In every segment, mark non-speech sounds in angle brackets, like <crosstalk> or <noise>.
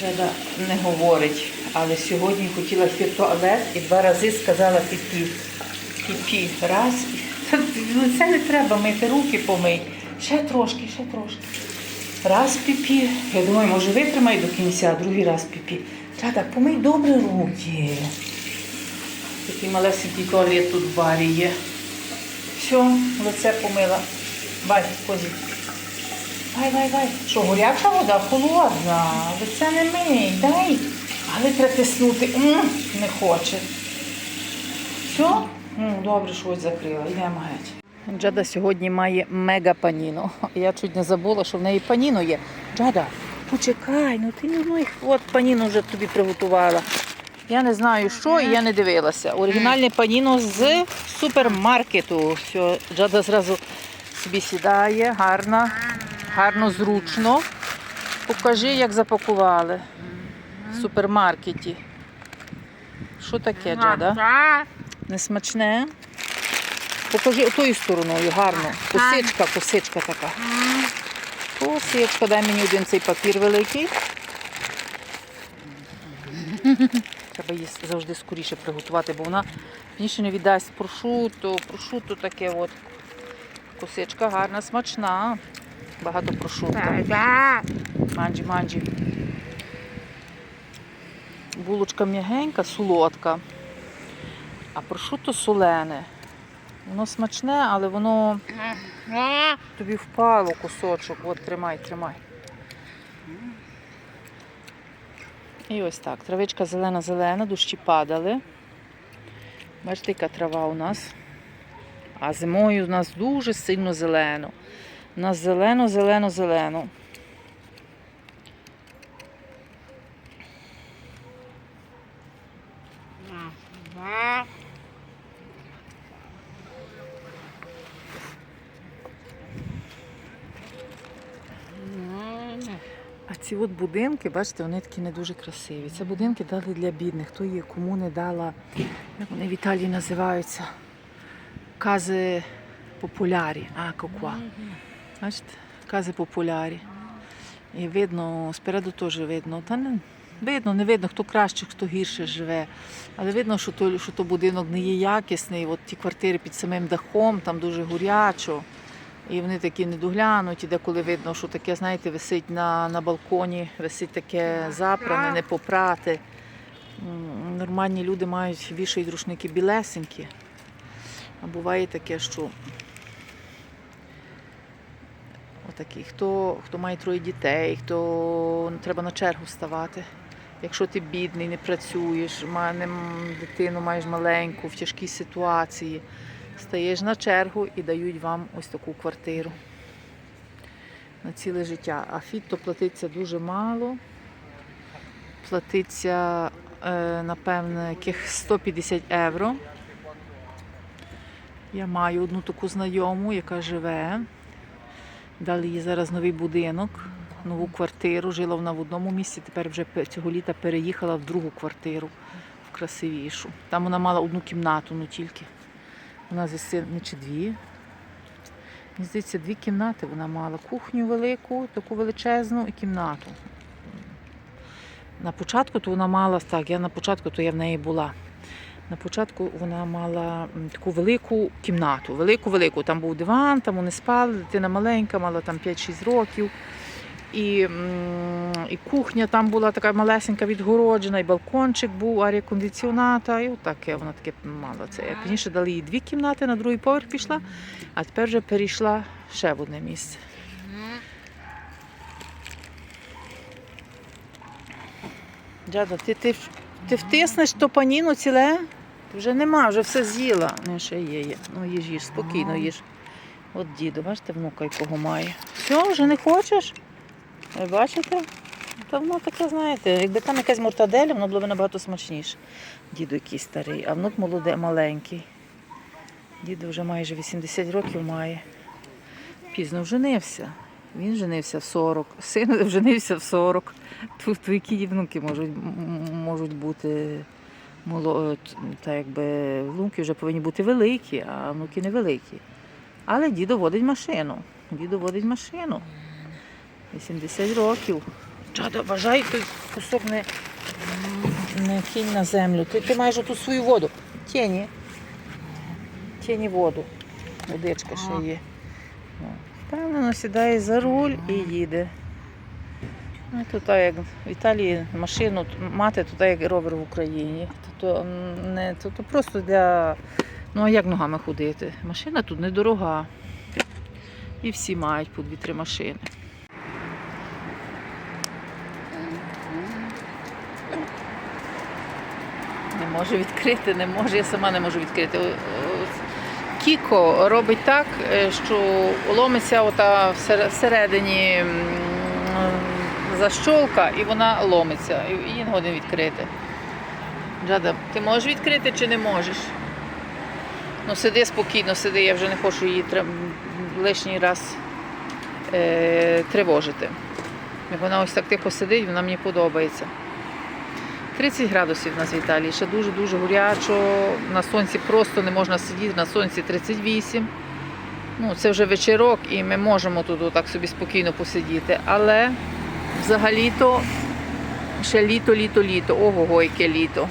Джада не говорить, але сьогодні хотіла йти в туалет і два рази сказала піпі. Піпі. Раз. Та Лице не треба мити, руки помий. Ще трошки, ще трошки. Раз піпі. Я думаю, може витримай до кінця, другий раз піпі. Джада, помий добре руки. Такий малесенький туалет тут в барі є. Все, лице помила. Бай, позі. Вай, вай, вай. Що, горяча вода? Холодна. Лице не мий, дай. Але треба тиснути. Не хоче. Все? Ну, добре, що ось закрила. Йдемо геть. Джада сьогодні має мега паніно. Я чуть не забула, що в неї паніно є. Джада, почекай, ну ти не ну, от паніно вже тобі приготувала. Я не знаю що, і я не дивилася. Оригінальне паніно з супермаркету. Все, Джада зразу собі сідає, гарно, гарно, зручно. Покажи, як запакували в супермаркеті. Що таке, Джада? Не смачне? Покажи отою стороною, гарно. Косичка, косичка така. Косичка, дай мені один цей папір великий. Треба її завжди скоріше приготувати, бо вона пізніше не віддасть прошуто, прошуто таке от. Косичка гарна, смачна. Багато прошуто. Манджі, манджі. Булочка м'ягенька, солодка. А прошуто солене. Воно смачне, але воно тобі впало кусочок. От тримай, тримай. І ось так. Травичка зелена-зелена, дощі падали. Бачите, яка трава у нас. А зимою у нас дуже сильно зелено. У нас зелено, зелено, зелено. А ці от будинки, бачите, вони такі не дуже красиві. Це будинки дали для бідних. Хто є, кому не дала, як вони в Італії називаються, кази популярі. А, коква. Бачите, кази популярі. І видно, спереду теж видно. Та не видно, не видно, хто краще, хто гірше живе. Але видно, що то, що то будинок не є якісний. От ті квартири під самим дахом, там дуже горячо. І вони такі недоглянуті, деколи видно, що таке, знаєте, висить на, на балконі, висить таке запране, не попрати. Нормальні люди мають вішають рушники білесенькі. А буває таке, що отакі, хто, хто має троє дітей, хто треба на чергу ставати. Якщо ти бідний, не працюєш, ма- не дитину маєш маленьку в тяжкій ситуації, стаєш на чергу і дають вам ось таку квартиру на ціле життя. А фіт то платиться дуже мало. Платиться, е, напевне, яких 150 євро. Я маю одну таку знайому, яка живе. Дали їй зараз новий будинок, нову квартиру. Жила вона в одному місці, тепер вже цього літа переїхала в другу квартиру, в красивішу. Там вона мала одну кімнату, ну тільки. Вона зі син- чи дві. Мені здається, дві кімнати вона мала. Кухню велику, таку величезну і кімнату. На початку то вона мала, так, я на початку то я в неї була. На початку вона мала таку велику кімнату, велику-велику. Там був диван, там вони спали, дитина маленька, мала там 5-6 років. І, і кухня там була така малесенька відгороджена, і балкончик був, арія кондиціоната, і отаке вона таке мала. Це. Пізніше дали їй дві кімнати, на другий поверх пішла, а тепер вже перейшла ще в одне місце. Джада, ти, ти, ти втиснеш то паніну ціле? Вже нема, вже все з'їла. Не, ще є, є. Ну їж, їж, спокійно їж. От діду, бачите, внука якого має. Все, вже не хочеш? Ви бачите? Та воно таке, знаєте, якби там якась мортаделя, воно було б набагато смачніше. Діду якийсь старий, а внук молоде, маленький. Діду вже майже 80 років має. Пізно вженився. Він женився в 40, син <laughs> вженився в 40. Тут які внуки можуть, можуть бути та якби внуки вже повинні бути великі, а внуки невеликі. Але дідо водить машину. Дідо водить машину. 80 років. Джада, вважай, той кусок не, не кинь на землю. Ти, ти маєш оту свою воду. Тіні. Тіні воду. Водичка ще є. Впевнено сідає за руль і їде. Ну, тут як в Італії машину мати, так, як ровер в Україні. То, не, то просто для. Ну а як ногами ходити? Машина тут недорога. І всі мають по дві-три машини. Не може відкрити, не може, я сама не можу відкрити. Кіко робить так, е, що ломиться ота всередині защолка і вона ломиться. І її не годин відкрити. Джада, ти можеш відкрити чи не можеш? Ну сиди спокійно, сиди, я вже не хочу її лишній раз е, тривожити. Як вона ось так тихо сидить, вона мені подобається. 30 градусів у нас в Італії, ще дуже-дуже горячо. На сонці просто не можна сидіти, на сонці 38. Ну, це вже вечірок і ми можемо тут так собі спокійно посидіти. Але взагалі-то ще літо, літо, літо. Ого, яке літо.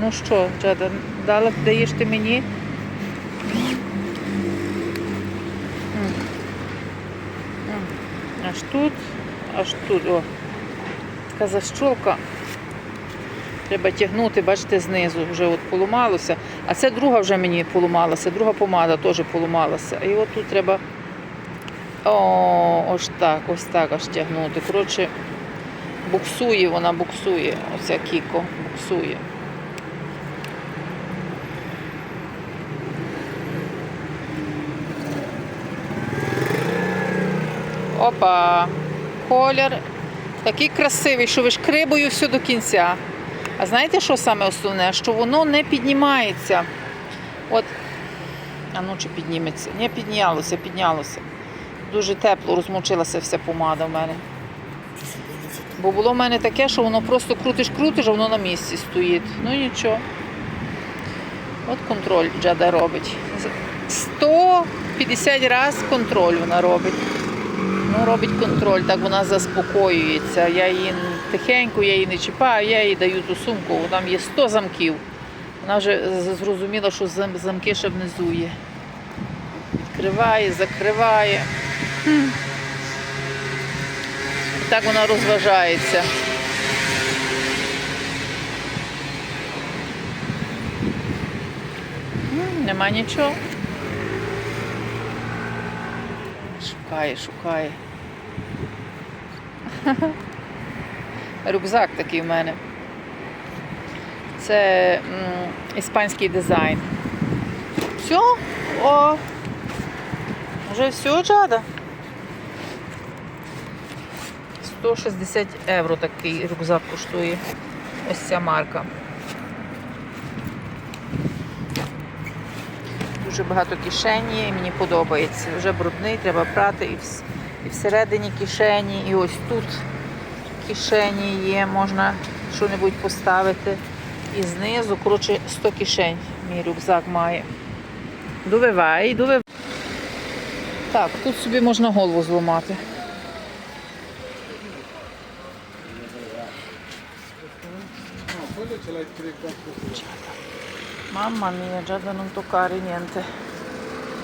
Ну що, Джада, дала, даєш ти мені? Аж тут, аж тут. О. Така защолка. Треба тягнути, бачите, знизу вже от поламалося. А це друга вже мені поламалася, друга помада теж поламалася. І от тут треба о, ось так, ось так аж тягнути. Коротше, буксує вона, буксує. Оця кіко буксує. Опа, колір такий красивий, що вишкрибую все до кінця. А знаєте, що саме основне? Що воно не піднімається. От, а ну чи підніметься? Не піднялося, піднялося. Дуже тепло розмочилася вся помада в мене. Бо було в мене таке, що воно просто крутиш-крутиш, а воно на місці стоїть. Ну нічого. От контроль Джада робить. 150 разів контроль вона робить. Ну, робить контроль, так вона заспокоюється. Я її тихенько, я її не чіпаю, я їй даю ту сумку, там є 100 замків. Вона вже зрозуміла, що замки ще внизу є. Відкриває, закриває. Так вона розважається. Нема нічого. Шукає, шукає. <laughs> Рюкзак такий в мене. Це іспанський дизайн. Все? О! Вже все, Джада? 160 євро такий рюкзак коштує. Ось ця марка. Дуже багато кишені, і мені подобається. Вже брудний, треба прати і, вс- і всередині кишені, і ось тут кишені є, можна щось поставити. І знизу, коротше, 100 кишень мій рюкзак має. Довивай, довивай. Так, тут собі можна голову зламати. Mamma mia, già da non toccare niente.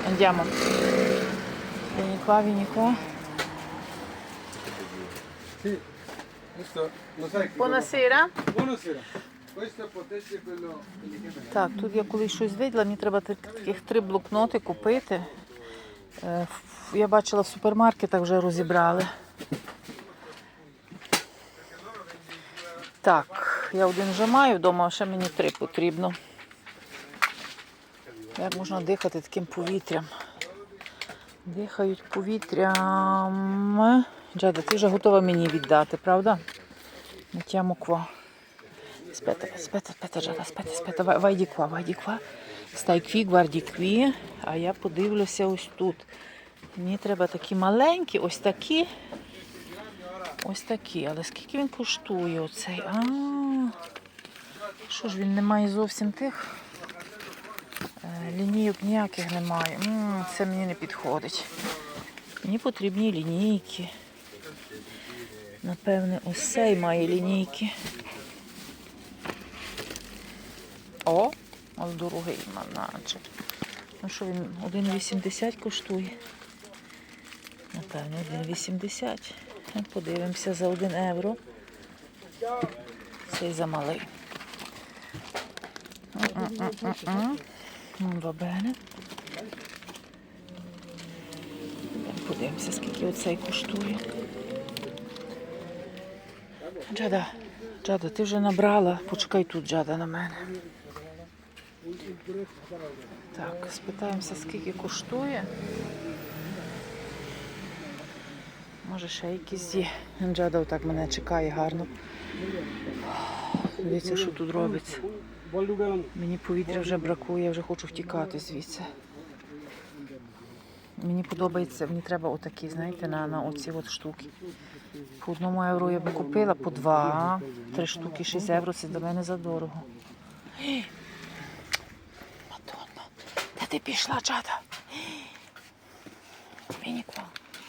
Andiamo. Vieni qua, vieni qua. Sì, questo lo sai che Buonasera. Buonasera. Questo potesse quello Так, тут я колись щось виділа, мені треба таких три блокноти купити. Е, ф- Я бачила в супермаркетах вже розібрали. Так, я один вже маю вдома, а ще мені три потрібно. Як можна дихати таким повітрям? Дихають повітрям. Джада, ти вже готова мені віддати, правда? Aspetta, aspetta, Giada, aspetta, aspetta, vai, vai di qua, vai di qua. Stai qui, guardi qui, а я подивлюся ось тут. Мені треба такі маленькі, ось такі. Ось такі. Але скільки він коштує оцей? А, що ж він не має зовсім тих? Е, Лінійок ніяких немає. Це мені не підходить. Мені потрібні лінійки. Напевне, ось цей має лінійки. О, ось дорогий наче. Ну що він 1,80 коштує? Напевно, 1,80. Ну, Подивимося за 1 євро. Цей замалий. Ну, bene. Подивимося, скільки оцей коштує. Джада, Джада, ти вже набрала. Почекай тут, Джада, на мене. Так, спитаємося, скільки коштує. Може, ще якісь є. Джада отак мене чекає гарно. Дивіться, що тут робиться. Мені повітря вже бракує, я вже хочу втікати звідси. Мені подобається, мені треба отакі, знаєте, на, на оці от штуки. По одному євро я би купила, по два, три штуки, 6 євро це для мене задорого. <gasps> Мадонна, де ти пішла, чата? <gasps> Вініква,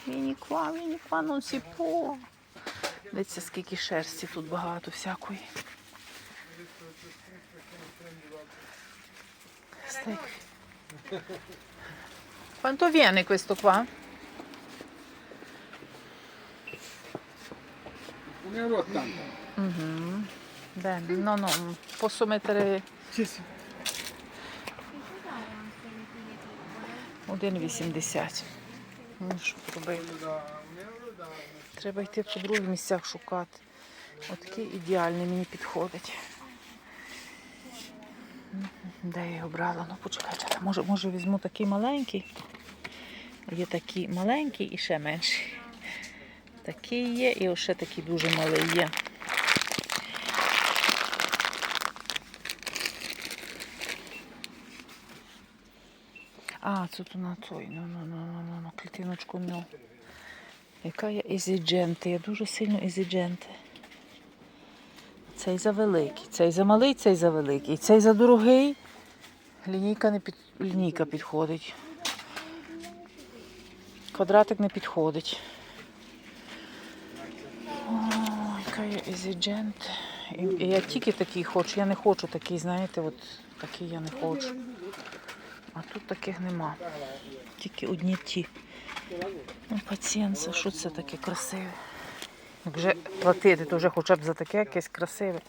вініква, вініква, ну сіпо. Дивіться, скільки шерсті тут багато всякої. Qui. Quanto viene questo qua? Un euro e ottanta. Bene, no, no, posso mettere Sì, sì. 1,80. Ну, що робити? Da un euro da Треба йти по других місцях шукати. Отакий ідеальний мені підходить. Де я його брала? Ну почекай, чекай. Може, може візьму такий маленький. Є такий маленький і ще менший. Такий є і ще такий дуже малий є. А, тут на той. Ну, ну, ну, ну, ну, ну, клітиночку, ну. Яка я езідженти, я дуже сильно езідженти. Цей за великий, цей за малий, цей за великий, цей за дорогий. Лінійка не під... Лінійка підходить. Квадратик не підходить. Ой, яка я езіджент. І я тільки такий хочу, я не хочу такий, знаєте, от такий я не хочу. А тут таких нема. Тільки одні ті. Ну, пацієнт, що це таке красиве? Як вже платити, то вже хоча б за таке якесь красиве.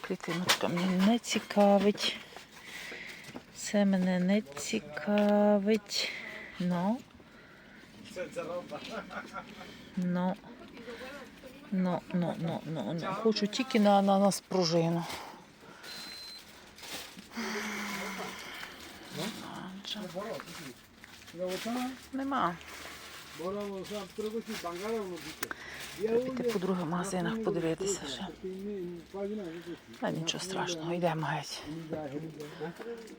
Клітиночка мене не цікавить. Це мене не цікавить. Ну. Ну. Ну, ну, ну, ну, ну. Хочу тільки на, на, на спружину. Нема. Піти по других магазинах подивитися ще. Та нічого страшного, йдемо геть.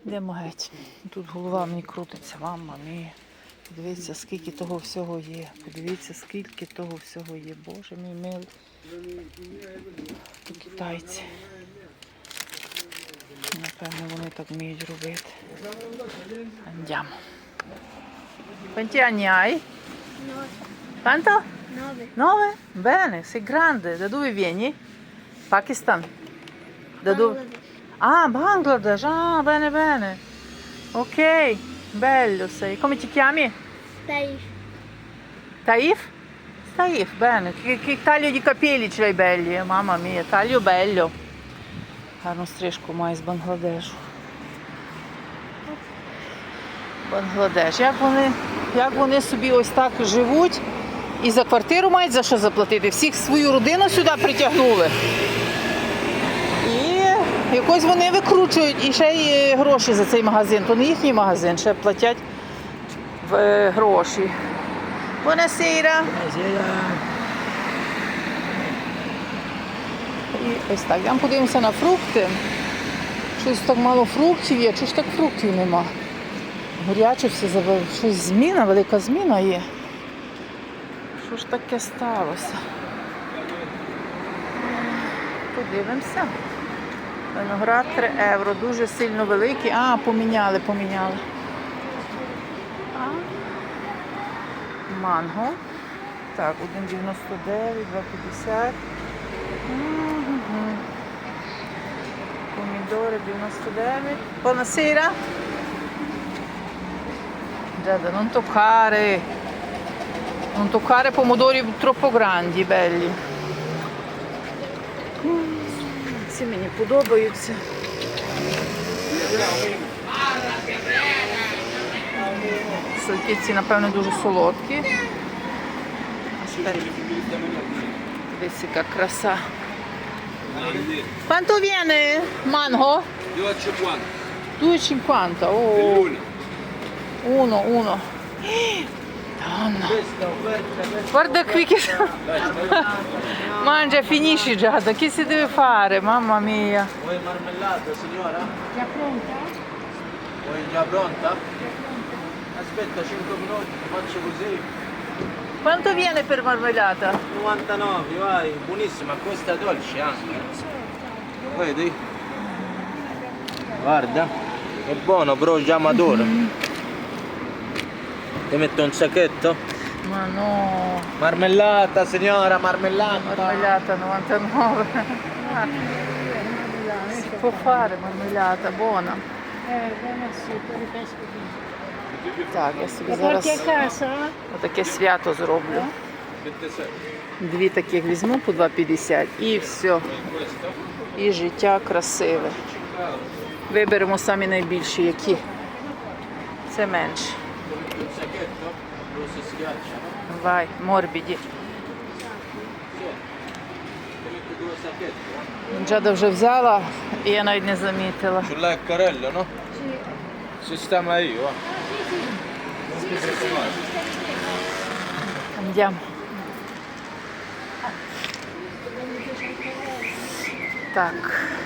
Йдемо геть. Тут голова мені крутиться, мама мій. Подивіться, скільки того всього є. Подивіться, скільки того всього є. Боже мій милий. То китайці. Напевно, вони так вміють робити. Andiamo. Quanti anni hai? Tanto? Nove. Nove? Bene, sei grande. Da dove vieni? Pakistan? Da dove? Ah, Bangladesh. Ah, bene, bene. Ok, bello sei. Come ti chiami? Taif. Taif? Taif, bene. Che, che taglio di capelli ce l'hai belli? eh, Mamma mia, taglio bello. Гарну стрижку має з Бангладешу. Бангладеш. Як вони, як вони собі ось так живуть і за квартиру мають за що заплатити? Всіх свою родину сюди притягнули. І якось вони викручують і ще й гроші за цей магазин. То не їхній магазин, ще платять в е, гроші. Buonasera. І ось так. Йдемо подивимося на фрукти. Щось так мало фруктів є, чи ж так фруктів нема. Горяче все забив. Щось зміна, велика зміна є. Що ж таке сталося? Подивимося. Виноград 3 євро, дуже сильно великий. А, поміняли, поміняли. А? Манго. Так, 1,99, 2,50. Мгм. Помідори 99. Buonasera. Giada, non toccare. Non toccare pomodori troppo grandi, belli. М, Ці мені подобаються. Сольки ці, напевно, дуже солодкі. Дивіться, яка краса. Quanto viene mango? 2,50. 2,50. Oh, uno, uno. Donna. Guarda qui che... <laughs> Mangia, finisci Giada, che si deve fare? Mamma mia. Vuoi marmellata signora? Già pronta? Vuoi già pronta? Aspetta 5 minuti, faccio così. Quanto viene per marmellata? 99, vai, buonissima, questa dolce anche. Vedi? Guarda, è buono però già maduro. Ti metto un sacchetto? Ma no, Marmellata signora, marmellata. marmellata 99. Ah, Si può fare marmellata, buona. Eh, buona sì, per il pesco qui. Так, я собі зараз таке свято зроблю. Дві таких візьму по 2,50 і все. І життя красиве. Виберемо самі найбільші, які. Це менше. Vai, морбіді. Джада вже взяла, і я навіть не замітила. Ce l'hai il Sistema io, va. Andiamo. Так.